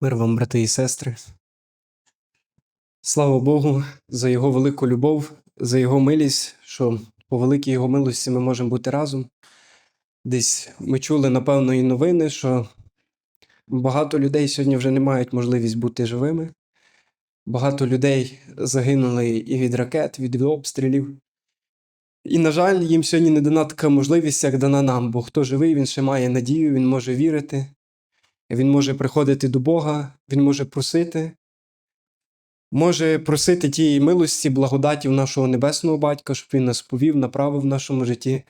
Мир вам, брати і сестри. Слава Богу за Його велику любов, за Його милість, що по великій Його милості ми можемо бути разом. Десь ми чули, напевно, і новини, що багато людей сьогодні вже не мають можливість бути живими. Багато людей загинули і від ракет, від обстрілів. І, на жаль, їм сьогодні не дана така можливість, як дана нам, бо хто живий, він ще має надію, він може вірити. Він може приходити до Бога, він може просити, може просити тієї милості, благодатів нашого Небесного Батька, щоб він нас повів, направив в нашому житті,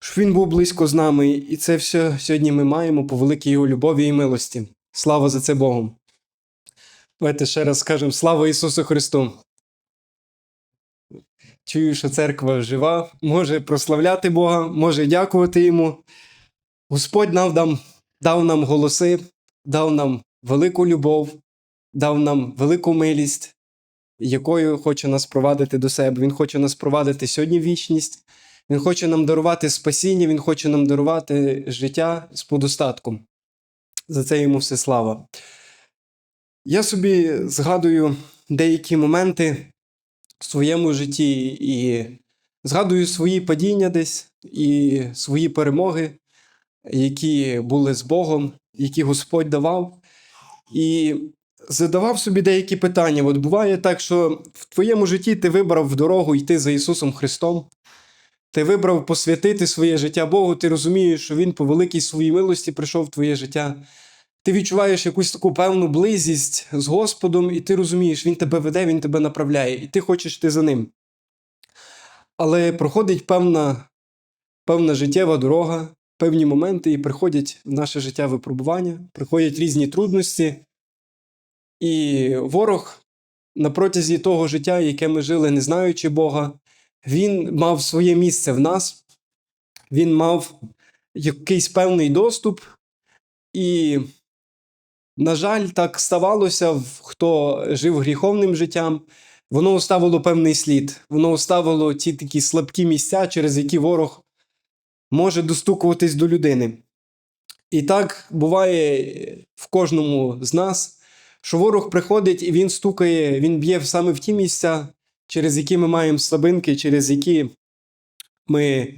щоб він був близько з нами. І це все сьогодні ми маємо по великій його любові і милості. Слава за це Богу. Давайте ще раз скажемо слава Ісусу Христу. Чую, що церква жива, може прославляти Бога, може дякувати Йому. Господь нам дав нам голоси, дав нам велику любов, дав нам велику милість, якою хоче нас провадити до себе. Він хоче нас провадити сьогодні вічність, Він хоче нам дарувати спасіння, Він хоче нам дарувати життя з подостатком. За це йому все слава. Я собі згадую деякі моменти в своєму житті і згадую свої падіння десь і свої перемоги які були з Богом, які Господь давав, і задавав собі деякі питання. От буває так, що в твоєму житті ти вибрав дорогу йти за Ісусом Христом, ти вибрав посвятити своє життя Богу, ти розумієш, що Він по великій своїй милості прийшов в твоє життя. Ти відчуваєш якусь таку певну близість з Господом, і ти розумієш, Він тебе веде, Він тебе направляє, і ти хочеш йти за ним. Але проходить певна, певна життєва дорога, певні моменти і приходять в наше життя випробування, приходять різні трудності, і ворог на протязі того життя, яке ми жили, не знаючи Бога, він мав своє місце в нас, він мав якийсь певний доступ. І, на жаль, так ставалося, хто жив гріховним життям. Воно оставило певний слід, воно оставило ті такі слабкі місця, через які ворог може достукуватись до людини. І так буває в кожному з нас, що ворог приходить і він стукає, він б'є саме в ті місця, через які ми маємо слабинки, через які ми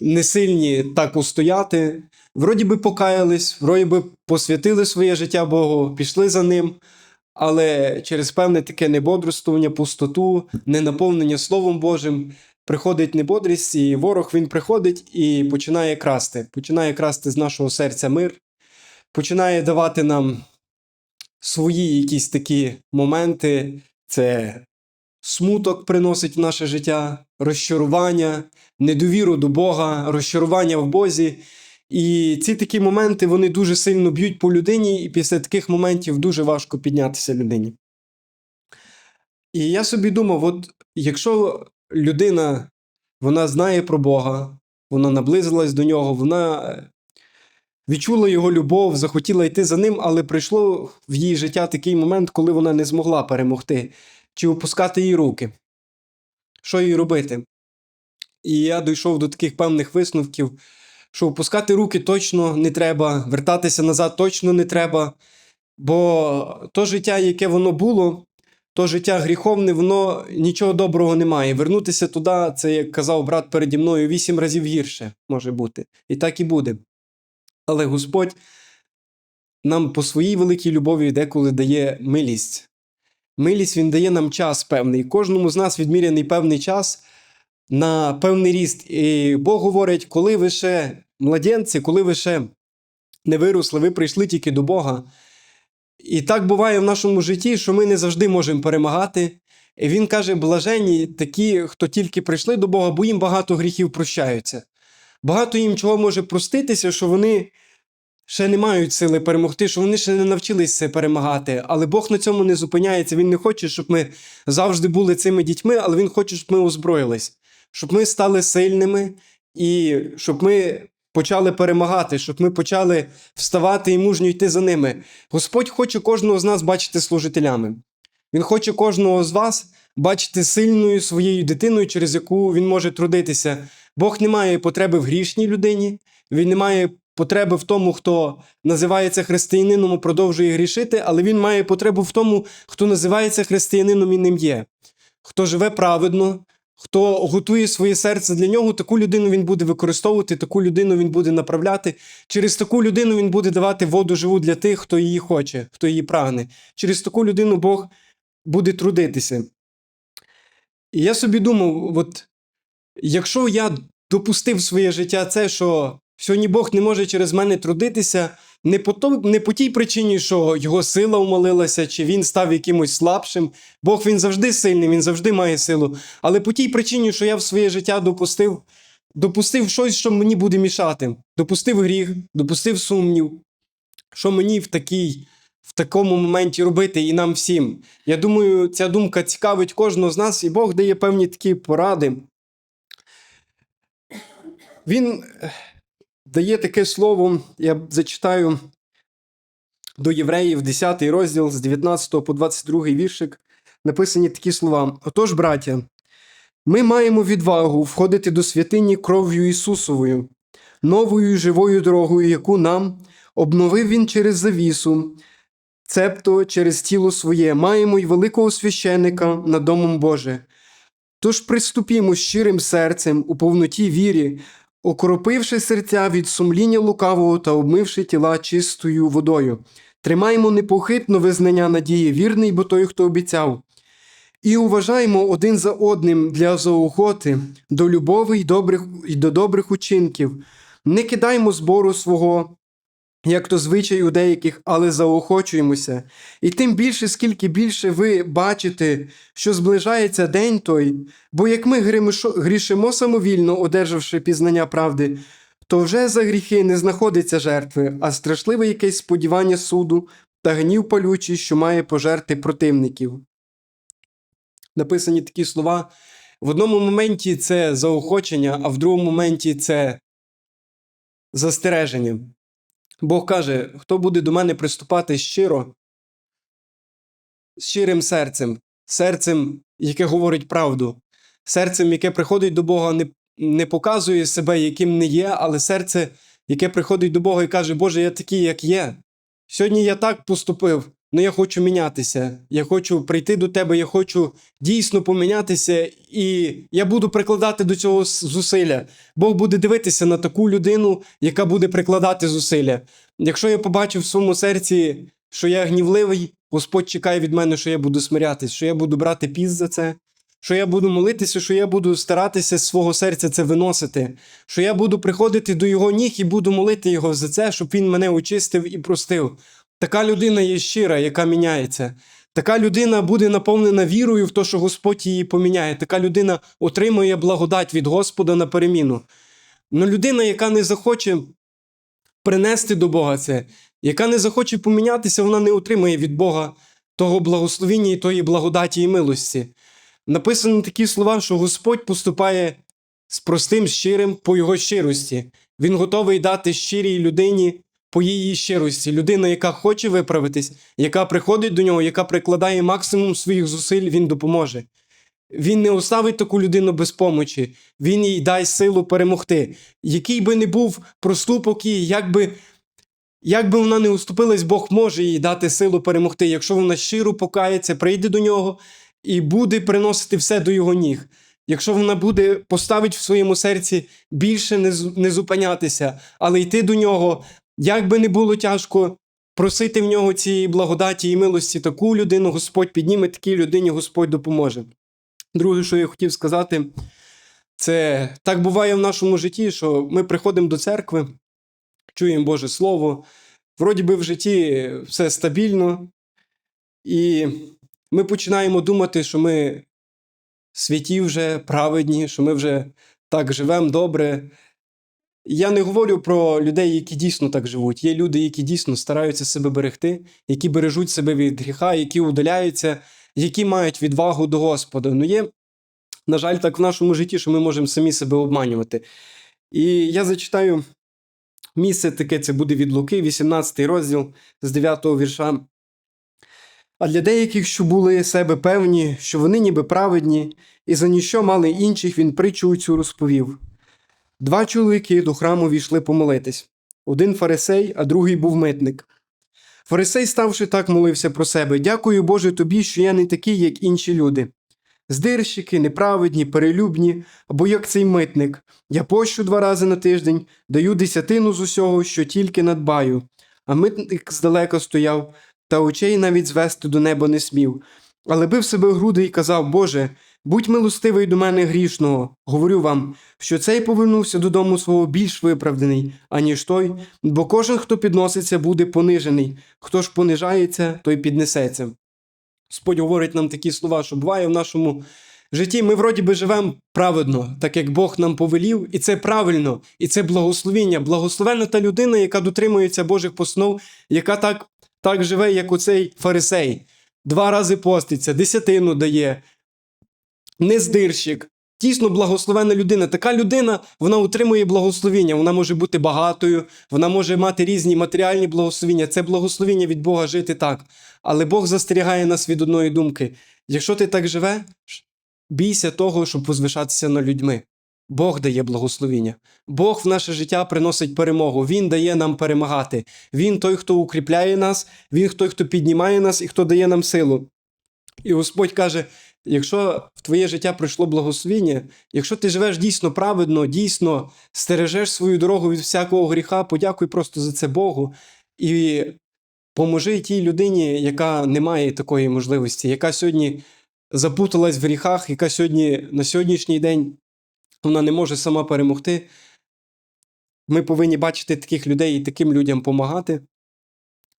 не сильні так устояти. Вроді би покаялись, вроді би посвятили своє життя Богу, пішли за ним. Але через певне таке небодрствування, пустоту, ненаповнення Словом Божим, приходить небодрість, і ворог він приходить і починає красти. Починає красти з нашого серця мир, починає давати нам свої якісь такі моменти. Це смуток приносить в наше життя, розчарування, недовіру до Бога, розчарування в Бозі. І ці такі моменти вони дуже сильно б'ють по людині, і після таких моментів дуже важко піднятися людині. І я собі думав: от якщо людина вона знає про Бога, вона наблизилась до нього, вона е, відчула його любов, захотіла йти за ним, але прийшло в її життя такий момент, коли вона не змогла перемогти чи опускати її руки. Що їй робити? І я дійшов до таких певних висновків, що опускати руки точно не треба, вертатися назад точно не треба. Бо то життя, яке воно було, то життя гріховне, воно нічого доброго не має. Вернутися туди, це, як казав брат переді мною, вісім разів гірше може бути. І так і буде. Але Господь нам по своїй великій любові деколи дає милість. Милість Він дає нам час певний. Кожному з нас відміряний певний час на певний ріст. І Бог говорить, коли ви ще младенці, коли ви ще не виросли, ви прийшли тільки до Бога. І так буває в нашому житті, що ми не завжди можемо перемагати. І Він каже: блаженні такі, хто тільки прийшли до Бога, бо їм багато гріхів прощаються. Багато їм чого може проститися, що вони ще не мають сили перемогти, що вони ще не навчилися перемагати. Але Бог на цьому не зупиняється. Він не хоче, щоб ми завжди були цими дітьми, але Він хоче, щоб ми озброїлись, щоб ми стали сильними і щоб ми почали перемагати, щоб ми почали вставати і мужньо йти за ними. Господь хоче кожного з нас бачити служителями. Він хоче кожного з вас бачити сильною своєю дитиною, через яку він може трудитися. Бог не має потреби в грішній людині, він не має потреби в тому, хто називається християнином продовжує грішити, але він має потребу в тому, хто називається християнином і ним є. Хто живе праведно, хто готує своє серце для нього, таку людину він буде використовувати, таку людину він буде направляти. Через таку людину він буде давати воду живу для тих, хто її хоче, хто її прагне. Через таку людину Бог буде трудитися. І я собі думав, от якщо я допустив своє життя це, що сьогодні Бог не може через мене трудитися, не по, то, не по тій причині, що його сила умолилася, чи він став якимось слабшим. Бог він завжди сильний, він завжди має силу. Але по тій причині, що я в своє життя допустив, допустив щось, що мені буде мішати. Допустив гріх, допустив сумнів, що мені в такій. В такому моменті робити і нам всім. Я думаю, ця думка цікавить кожного з нас, і Бог дає певні такі поради. Він дає таке слово, я зачитаю до євреїв, 10 розділ з 19 по 22 віршик. Написані такі слова: Отож, браття, ми маємо відвагу входити до святині кров'ю Ісусовою, новою живою дорогою, яку нам обновив Він через завісу, цебто через тіло своє, маємо й великого священика над Домом Боже. Тож приступімо щирим серцем у повноті вірі, окропивши серця від сумління лукавого та обмивши тіла чистою водою. Тримаємо непохитно визнання надії, вірний, бо той, хто обіцяв. І уважаємо один за одним для заохоти, до любові й, добрих, і до добрих учинків. Не кидаймо збору свого, як то звичай у деяких, але заохочуємося. І тим більше, скільки більше ви бачите, що зближається день той, бо як ми грішимо самовільно, одержавши пізнання правди, то вже за гріхи не знаходиться жертви, а страшливе якесь сподівання суду та гнів палючий, що має пожерти противників. Написані такі слова. В одному моменті це заохочення, а в другому моменті це застереження. Бог каже: хто буде до мене приступати щиро, щирим серцем, серцем, яке говорить правду, серцем, яке приходить до Бога, не, не показує себе, яким не є, але серце, яке приходить до Бога і каже, Боже, я такий, як є. Сьогодні я так поступив, але я хочу мінятися. Я хочу прийти до тебе, я хочу дійсно помінятися, і я буду прикладати до цього зусилля. Бог буде дивитися на таку людину, яка буде прикладати зусилля. Якщо я побачу в своєму серці, що я гнівливий, Господь чекає від мене, що я буду смирятись, що я буду брати піс за це, що я буду молитися, що я буду старатися з свого серця це виносити, що я буду приходити до його ніг і буду молити його за це, щоб він мене очистив і простив. Така людина є щира, яка міняється. Така людина буде наповнена вірою в те, що Господь її поміняє. Така людина отримує благодать від Господа на переміну. Но людина, яка не захоче принести до Бога це, яка не захоче помінятися, вона не отримає від Бога того благословіння і тої благодаті і милості. Написано такі слова, що Господь поступає з простим щирим по його щирості. Він готовий дати щирій людині по її щирості. Людина, яка хоче виправитись, яка приходить до нього, яка прикладає максимум своїх зусиль, він допоможе. Він не оставить таку людину без помочі, він їй дасть силу перемогти. Який би не був проступок її, як би, як би вона не уступилась, Бог може їй дати силу перемогти, якщо вона щиро покається, прийде до нього і буде приносити все до його ніг. Якщо вона буде поставить в своєму серці більше не зупинятися, але йти до нього, як би не було тяжко, просити в нього цієї благодаті і милості, таку людину Господь підніме, такій людині Господь допоможе. Друге, що я хотів сказати, це так буває в нашому житті, що ми приходимо до церкви, чуємо Боже Слово, вроді би в житті все стабільно, і ми починаємо думати, що ми святі вже, праведні, що ми вже так живемо добре. Я не говорю про людей, які дійсно так живуть. Є люди, які дійсно стараються себе берегти, які бережуть себе від гріха, які удаляються, які мають відвагу до Господа. Ну є, на жаль, так в нашому житті, що ми можемо самі себе обманювати. І я зачитаю місце таке, це буде від Луки, 18 розділ з 9 вірша. А для деяких, що були себе певні, що вони ніби праведні, і за ніщо мали інших, він притчу цю розповів. Два чоловіки до храму війшли помолитись. один фарисей, а другий був митник. Фарисей, ставши так, молився про себе: Дякую, Боже, тобі, що я не такий, як інші люди. Здирщики, неправедні, перелюбні, або як цей митник. Я пощу два рази на тиждень, даю десятину з усього, що тільки надбаю. А митник здалека стояв, та очей навіть звести до неба не смів. Але бив себе в груди і казав: Боже, будь милостивий до мене грішного. Говорю вам, що цей повернувся додому свого більш виправданий, аніж той, бо кожен, хто підноситься, буде понижений, хто ж понижається, той піднесеться. Господь говорить нам такі слова, що буває в нашому житті. Ми вроді би живемо праведно, так як Бог нам повелів, і це правильно, і це благословіння. Благословенна та людина, яка дотримується Божих постанов, яка так, так живе, як оцей фарисей. Два рази поститься, десятину дає, нездирщик. Дійсно благословенна людина. Така людина вона утримує благословіння. Вона може бути багатою, вона може мати різні матеріальні благословіння. Це благословіння від Бога жити так. Але Бог застерігає нас від одної думки: якщо ти так живеш, бійся того, щоб возвишатися над людьми. Бог дає благословіння. Бог в наше життя приносить перемогу. Він дає нам перемагати. Він той, хто укріпляє нас, він той, хто піднімає нас і хто дає нам силу. І Господь каже: якщо в твоє життя прийшло благословіння, якщо ти живеш дійсно праведно, дійсно стережеш свою дорогу від всякого гріха, подякуй просто за це Богу і поможи тій людині, яка не має такої можливості, яка сьогодні запуталась в гріхах, яка сьогодні на сьогоднішній день вона не може сама перемогти. Ми повинні бачити таких людей і таким людям допомагати,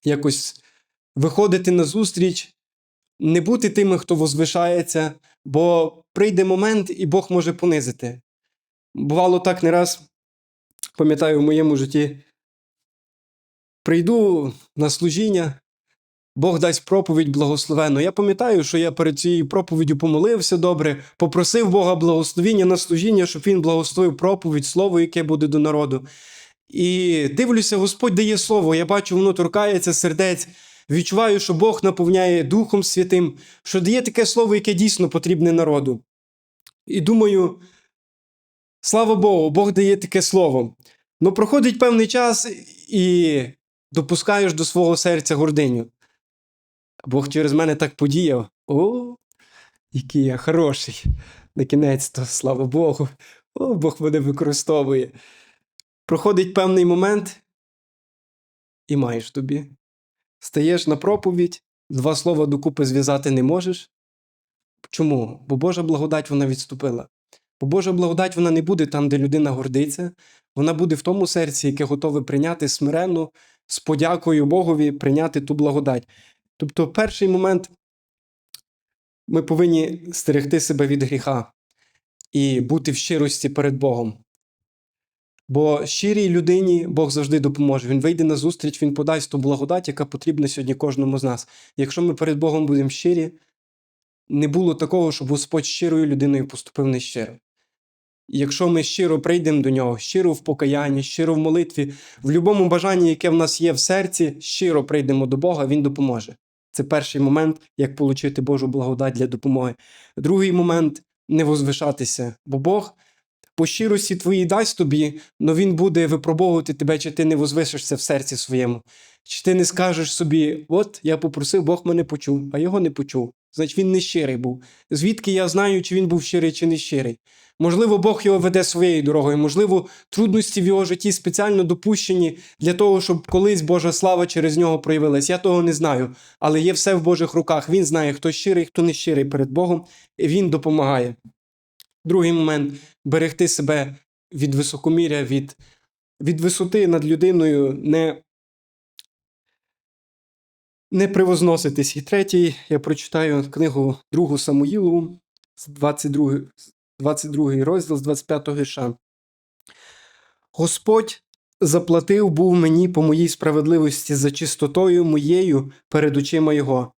якось виходити на зустріч, не бути тими, хто возвишається, бо прийде момент, і Бог може понизити. Бувало так не раз, пам'ятаю, в моєму житті. Прийду на служіння, Бог дасть проповідь благословенну. Я пам'ятаю, що я перед цією проповіддю помолився добре, попросив Бога благословіння на служіння, щоб він благословив проповідь, слово, яке буде до народу. І дивлюся, Господь дає слово. Я бачу, воно торкається сердець. Відчуваю, що Бог наповняє Духом Святим, що дає таке слово, яке дійсно потрібне народу. І думаю, слава Богу, Бог дає таке слово. Ну, проходить певний час і допускаєш до свого серця гординю. Бог через мене так подіяв. О, який я хороший. На кінець-то, слава Богу. О, Бог мене використовує. Проходить певний момент, і маєш тобі. Стаєш на проповідь, два слова докупи зв'язати не можеш. Чому? Бо Божа благодать вона відступила. Бо Божа благодать вона не буде там, де людина гордиться, вона буде в тому серці, яке готове прийняти смиренно, з подякою Богові, прийняти ту благодать. Тобто, перший момент ми повинні стерегти себе від гріха і бути в щирості перед Богом. Бо щирій людині Бог завжди допоможе. Він вийде на зустріч, він подасть ту благодать, яка потрібна сьогодні кожному з нас. Якщо ми перед Богом будемо щирі, не було такого, щоб Господь щирою людиною поступив нещиро. Якщо ми щиро прийдемо до нього, щиро в покаянні, щиро в молитві, в будь-якому бажанні, яке в нас є в серці, щиро прийдемо до Бога, Він допоможе. Це перший момент, як отримати Божу благодать для допомоги. Другий момент не возвишатися, бо Бог по щирості твоїй дасть тобі, але Він буде випробовувати тебе, чи ти не возвишишся в серці своєму, чи ти не скажеш собі, от я попросив, Бог мене почув, а його не почув. Значить, він не щирий був. Звідки я знаю, чи він був щирий, чи не щирий. Можливо, Бог його веде своєю дорогою, можливо, трудності в його житті спеціально допущені для того, щоб колись Божа слава через нього проявилась. Я того не знаю, але є все в Божих руках. Він знає, хто щирий, хто не щирий перед Богом, і він допомагає. Другий момент берегти себе від високоміря, від, від висоти над людиною, не, не привозноситись. І третій, я прочитаю книгу Другу Самуїлу, 22, 22 розділ з 25 вірша. Господь заплатив був мені по моїй справедливості за чистотою моєю перед очима Його.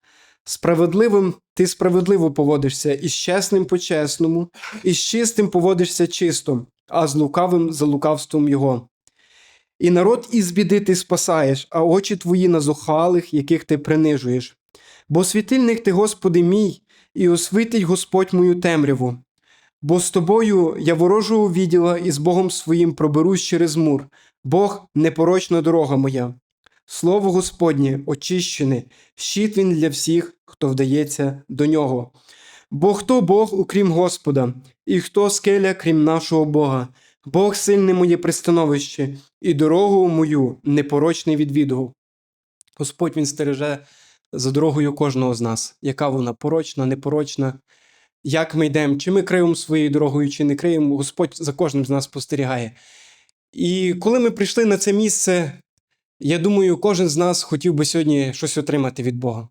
Справедливим ти справедливо поводишся, і з чесним по чесному, і з чистим поводишся чисто, а з лукавим за лукавством його. І народ із біди ти спасаєш, а очі твої на зухвалих, яких ти принижуєш. Бо світильник ти, Господи мій, і освітить Господь мою темряву. Бо з тобою я ворожого відділа і з Богом своїм проберусь через мур, Бог непорочна дорога моя. Слово Господнє очищене, щит він для всіх, хто вдається до нього. Бо хто Бог, окрім Господа, і хто скеля, крім нашого Бога? Бог сильне моє пристановище, і дорогу мою непорочний відвідував. Господь Він стереже за дорогою кожного з нас, яка вона порочна, непорочна, як ми йдемо, чи ми криємо своєю дорогою, чи не криємо, Господь за кожним з нас спостерігає. І коли ми прийшли на це місце, я думаю, кожен з нас хотів би сьогодні щось отримати від Бога.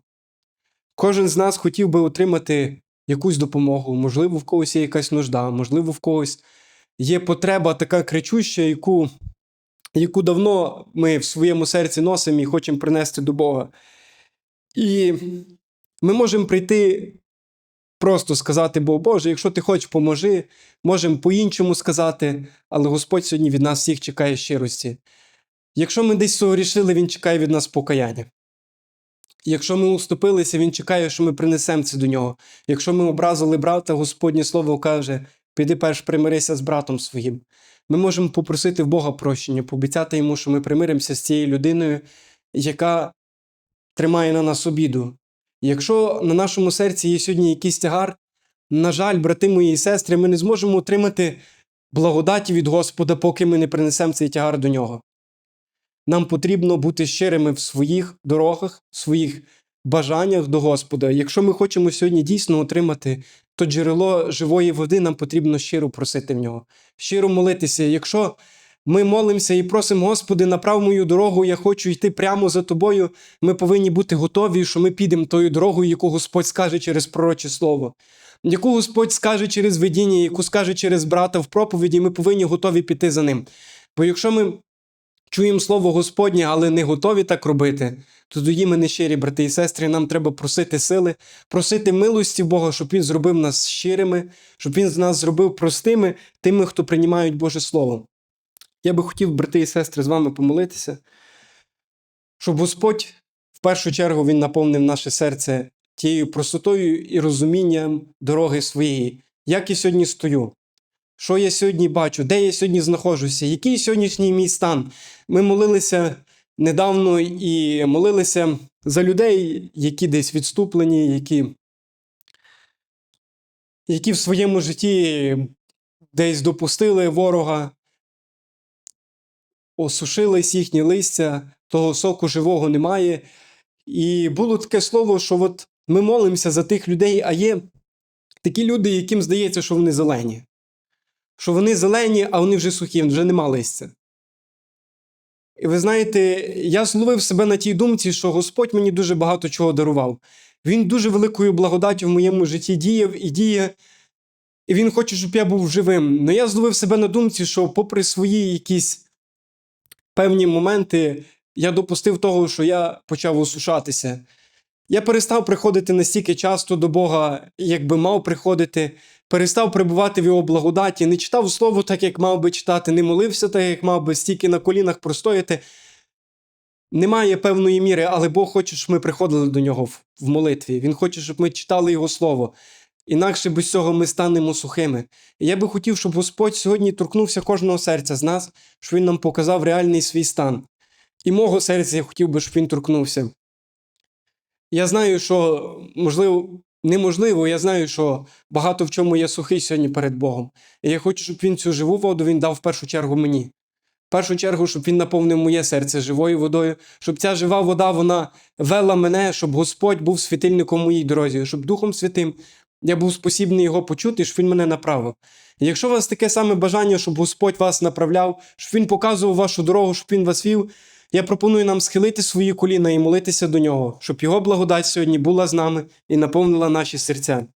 Кожен з нас хотів би отримати якусь допомогу, можливо, в когось є якась нужда, можливо, в когось є потреба така кричуща, яку, яку давно ми в своєму серці носимо і хочемо принести до Бога. І ми можемо прийти просто сказати Богу, Боже, якщо ти хочеш, поможи, можемо по-іншому сказати, але Господь сьогодні від нас всіх чекає щирості. Якщо ми десь согрішили, Він чекає від нас покаяння. Якщо ми уступилися, Він чекає, що ми принесемо це до нього. Якщо ми образили брата, Господнє Слово каже: піди перш примирися з братом своїм. Ми можемо попросити в Бога прощення, пообіцяти йому, що ми примиримося з цією людиною, яка тримає на нас обіду. Якщо на нашому серці є сьогодні якийсь тягар, на жаль, брати мої і сестри, ми не зможемо отримати благодаті від Господа, поки ми не принесемо цей тягар до нього. Нам потрібно бути щирими в своїх дорогах, в своїх бажаннях до Господа. Якщо ми хочемо сьогодні дійсно отримати то джерело живої води, нам потрібно щиро просити в нього, щиро молитися. Якщо ми молимося і просимо, Господи, направ мою дорогу, я хочу йти прямо за тобою. Ми повинні бути готові, що ми підемо тою дорогою, яку Господь скаже через пророче слово, яку Господь скаже через видіння, яку скаже через брата в проповіді, ми повинні готові піти за ним. Бо якщо ми чуємо слово Господнє, але не готові так робити, то тоді ми не щирі, брати і сестри, нам треба просити сили, просити милості Бога, щоб Він зробив нас щирими, щоб Він з нас зробив простими, тими, хто приймають Боже Слово. Я би хотів, брати і сестри, з вами помолитися, щоб Господь в першу чергу Він наповнив наше серце тією простотою і розумінням дороги своєї, як я сьогодні стою, що я сьогодні бачу, де я сьогодні знаходжуся, який сьогоднішній мій стан. Ми молилися недавно і молилися за людей, які десь відступлені, які, які в своєму житті десь допустили ворога, осушились їхні листя, того соку живого немає. І було таке слово, що от ми молимося за тих людей, а є такі люди, яким здається, що вони зелені. Що вони зелені, а вони вже сухі, вже нема листя. І ви знаєте, я зловив себе на тій думці, що Господь мені дуже багато чого дарував. Він дуже великою благодаттю в моєму житті діяв і діє, і він хоче, щоб я був живим. Але я зловив себе на думці, що, попри свої якісь певні моменти, я допустив того, що я почав осушатися. Я перестав приходити настільки часто до Бога, як би мав приходити, перестав перебувати в його благодаті, не читав слово так, як мав би читати, не молився так, як мав би стільки на колінах простояти. Немає певної міри, але Бог хоче, щоб ми приходили до нього в молитві. Він хоче, щоб ми читали Його Слово. Інакше без цього ми станемо сухими. І я би хотів, щоб Господь сьогодні торкнувся кожного серця з нас, щоб Він нам показав реальний свій стан. І мого серця я хотів би, щоб він торкнувся. Я знаю, що можливо, неможливо, я знаю, що багато в чому я сухий сьогодні перед Богом. І я хочу, щоб він цю живу воду він дав в першу чергу мені. В першу чергу, щоб він наповнив моє серце живою водою, щоб ця жива вода вона вела мене, щоб Господь був світильником моїй дорозі, щоб Духом Святим я був спосібний його почути, щоб він мене направив. І якщо у вас таке саме бажання, щоб Господь вас направляв, щоб він показував вашу дорогу, щоб він вас вів, я пропоную нам схилити свої коліна і молитися до нього, щоб його благодать сьогодні була з нами і наповнила наші серця.